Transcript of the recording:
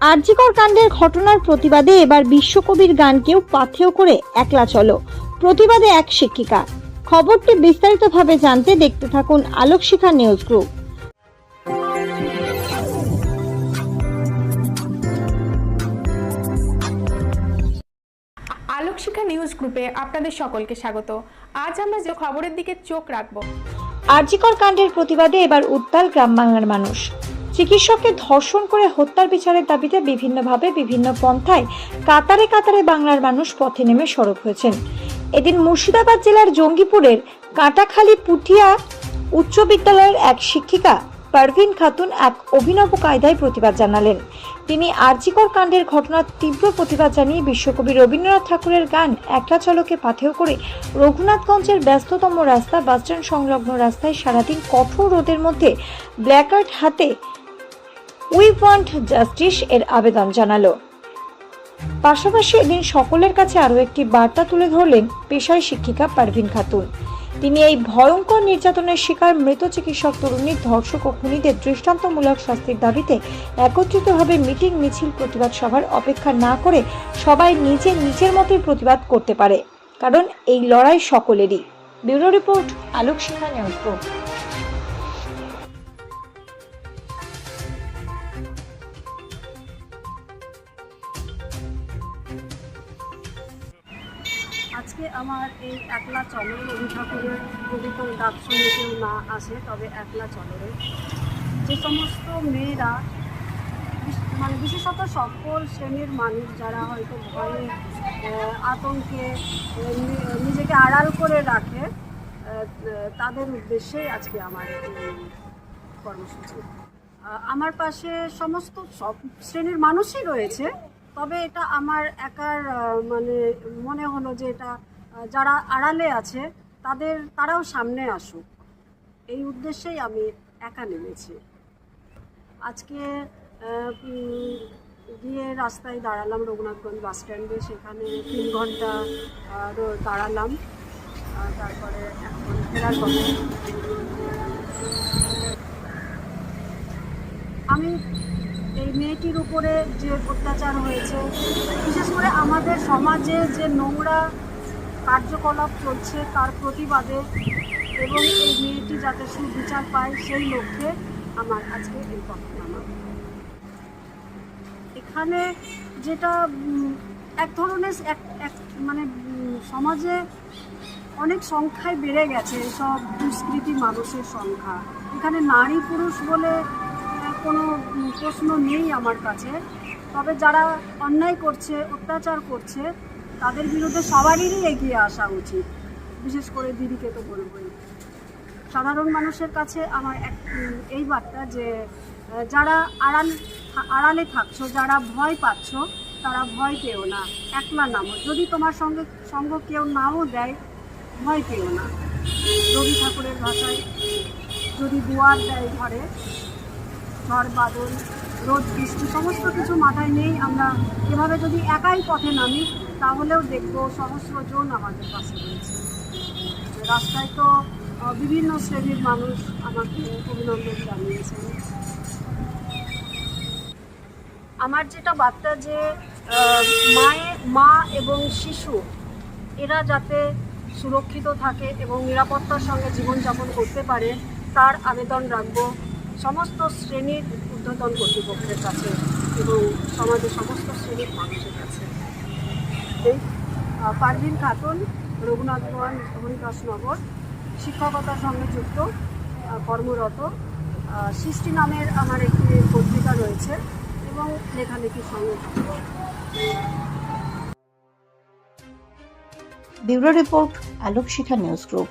আরজিকর কাণ্ডের ঘটনার প্রতিবাদে এবার বিশ্বকবির গানকেও পাথেয় করে একলা চলো। প্রতিবাদে এক শিক্ষিকা। খবরটি বিস্তারিতভাবে জানতে দেখতে থাকুন Alokshikha news group. Alokshikha news গ্রুপে আপনাদের সকলকে স্বাগত। আজ আমরা যে খবরের দিকে চোখ রাখব। আরজিকর কাণ্ডের প্রতিবাদে এবার উত্তাল গ্রাম বাংলার মানুষ। চিকিৎসককে ধর্ষণ করে হত্যার বিচারের দাবিতে বিভিন্নভাবে বিভিন্ন পন্থায় কাতারে কাতারে বাংলার মানুষ পথে নেমে সরব হয়েছেন। এদিন মুর্শিদাবাদ জেলার জঙ্গিপুরের কাটাখালী পুঠিয়া উচ্চ বিদ্যালয়ের এক শিক্ষিকা পারভিন খাতুন এক অভিনব কায়দায় প্রতিবাদ জানালেন। তিনি আরজিকর কাণ্ডের ঘটনার তীব্র প্রতিবাদ জানিয়ে বিশ্বকবি রবীন্দ্রনাথ ঠাকুরের গান একলা চলকে পাথেয় করে রঘুনাথগঞ্জের ব্যস্ততম রাস্তা, বাসস্ট্যান্ড সংলগ্ন রাস্তায় সারাদিন কঠোর রোদের মধ্যে ব্ল্যাকার্ড হাতে উই ওয়ান্ট জাস্টিস এর আবেদন জানালো। পাশাপাশি এদিন সকলের কাছে আরও একটি বার্তা তুলে ধরলেন পেশায় শিক্ষিকা পারভিন খাতুন। তিনি এই ভয়ঙ্কর নির্যাতনের শিকার মৃত চিকিৎসক তরুণীর ধর্ষক ও খুনিদের দৃষ্টান্তমূলক শাস্তির দাবিতে একত্রিতভাবে মিটিং মিছিল প্রতিবাদ সভার অপেক্ষা না করে সবাই নিজে নিজের মতোই প্রতিবাদ করতে পারে, কারণ এই লড়াই সকলেরই। Bureau report Alok Shikha news আজকে আমার এই একলা চলে রবি ঠাকুরের যদি কোনো ডাক শুনে কেউ না আসে তবে একলা চলে যে সমস্ত মেয়েরা মানে বিশেষত সকল শ্রেণির মানুষ যারা হয়তো ভয়ে আতঙ্কে নিজেকে আড়াল করে রাখে তাদের উদ্দেশ্যেই আজকে আমার কর্মসূচি। আমার পাশে সমস্ত সব শ্রেণির মানুষই রয়েছে। তবে এটা আমার একার মানে মনে হলো যে এটা যারা আড়ালে আছে, তাদের, তারাও সামনে আসুক। এই উদ্দেশ্যেই আমি একা নেমেছি। আজকে গিয়ে রাস্তায় দাঁড়ালাম রঘুনাথগঞ্জ বাস স্ট্যান্ডে, সেখানে তিন ঘণ্টা দাঁড়ালাম। তারপরে এখন ফেরার আমি এই মেয়েটির উপরে যে অত্যাচার হয়েছে, বিশেষ করে আমাদের সমাজে যে নোংরা কার্যকলাপ চলছে তার প্রতিবাদে এবং এই মেয়েটি যাতে সুবিচার পায় সেই লক্ষ্যে আমার আজকে এই পথনামা এখানে যেটা এক ধরনের এক এক মানে সমাজে অনেক সংখ্যায় বেড়ে গেছে সব দুষ্কৃতী মানুষের সংখ্যা। এখানে নারী পুরুষ বলে কোনো প্রশ্ন নেই আমার কাছে। তবে যারা অন্যায় করছে, অত্যাচার করছে, তাদের বিরুদ্ধে সবারই এগিয়ে আসা উচিত। বিশেষ করে দিদিকে তো বলবই। সাধারণ মানুষের কাছে আমার এক, এই বার্তা যে যারা আড়াল, আড়ালে থাকছো, যারা ভয় পাচ্ছ, তারা ভয় পেও না। একলা নামো। যদি তোমার সঙ্গে, সঙ্গ কেউ নাও দেয়, ভয় পেও না। রবি ঠাকুরের ভাষায় যদি দুয়ার দেয় ঘরে ঝড়, বাদল, রোদ, বৃষ্টি, সমস্ত কিছু মাথায় নেই আমরা এভাবে যদি একাই পথে নামি, তাহলেও দেখব সহস্র জন আমাদের পাশে রয়েছে। রাস্তায় তো বিভিন্ন শ্রেণির মানুষ আমাকে অভিনন্দন জানিয়েছেন। আমার যেটা বার্তা যে মায়ের মা এবং শিশু, এরা যাতে সুরক্ষিত থাকে এবং নিরাপত্তার সঙ্গে জীবনযাপন করতে পারে, তার আবেদন রাখব। সমস্ত শ্রেণির ঊর্ধ্বতন কর্তৃপক্ষের কাছে এবং সমাজের সমস্ত শ্রেণির মানুষের কাছে। এই পারভিন খাতুন রঘুনাথগঞ্জ হরিদাসনগর শিক্ষকতার সঙ্গে যুক্ত কর্মরত সৃষ্টি নামের আমার একটি পত্রিকা রয়েছে এবং লেখালেখির সঙ্গে bureau report Alok Shikha news group.